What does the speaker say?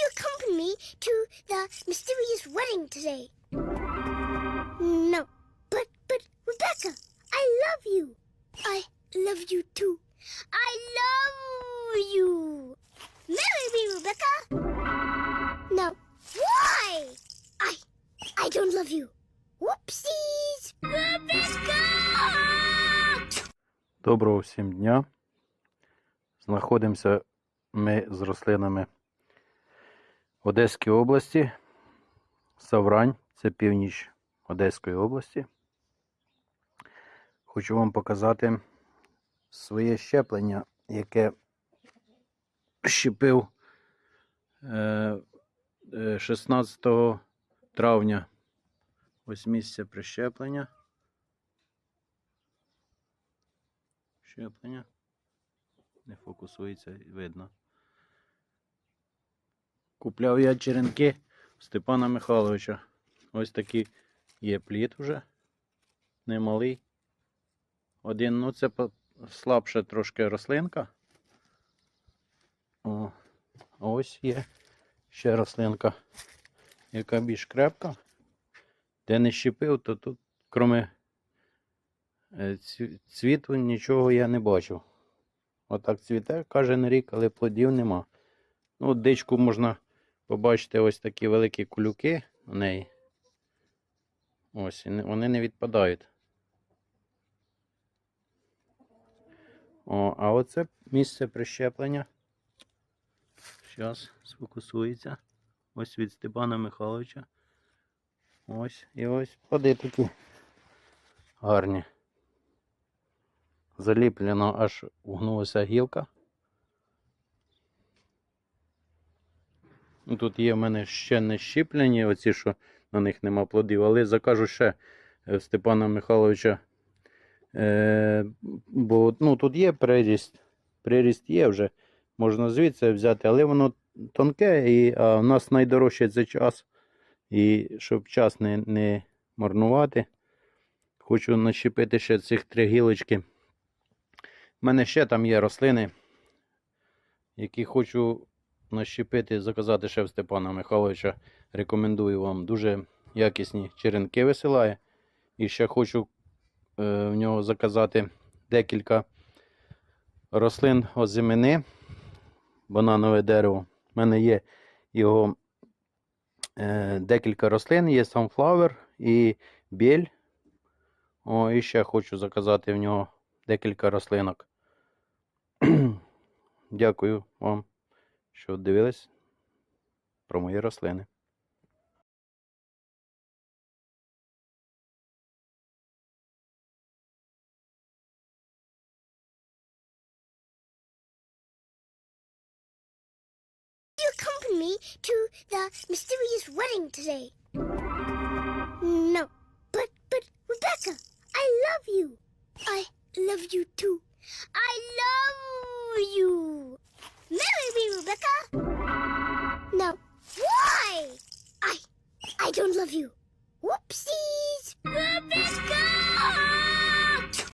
you accompany me to the mysterious wedding today? No. But, but, Rebecca, I love you. I love you too. I love you. Marry me, Rebecca. No. Why? I, I don't love you. Whoopsies. Rebecca! Доброго всім дня. Знаходимося ми з рослинами Одеській області. Саврань, це північ Одеської області. Хочу вам показати своє щеплення, яке щепив е, е, 16 травня. Ось місце прищеплення. Щеплення. Не фокусується, видно. Купляв я черенки Степана Михайловича. Ось такий є плід вже. Немалий. Один, ну це слабша трошки рослинка. О, ось є ще рослинка, яка більш крепка. Де не щепив, то тут, кроме Е, Цвіту нічого я не бачив. Отак цвіте кожен рік, але плодів нема. Ну, дичку можна побачити ось такі великі кулюки у неї. Ось, і вони не відпадають. О, а оце місце прищеплення. Зараз сфокусується. Ось від Степана Михайловича. Ось і ось плоди такі гарні заліплено аж угнулася гілка. Тут є в мене ще не щіплені, оці, що на них нема плодів, але закажу ще е, Степана Михайловича. Е, бо ну, тут є приріст, приріст є вже, можна звідси взяти, але воно тонке, і а в нас найдорожче це час. І щоб час не, не марнувати, хочу нащепити ще цих три гілочки. У мене ще там є рослини, які хочу нащепити, заказати в Степана Михайловича. Рекомендую вам. Дуже якісні черенки висилає. І ще хочу е, в нього заказати декілька рослин озимини, бананове дерево. У мене є його е, декілька рослин, є sunflower і біль. О, і ще хочу заказати в нього декілька рослинок. Дякую вам, що дивились про мої рослини. you accompany me to the mysterious wedding today? No. But, but, Rebecca, I love you. I love you too. I love you. Marry me, Rebecca! No. Why? I... I don't love you. Whoopsies! Rebecca!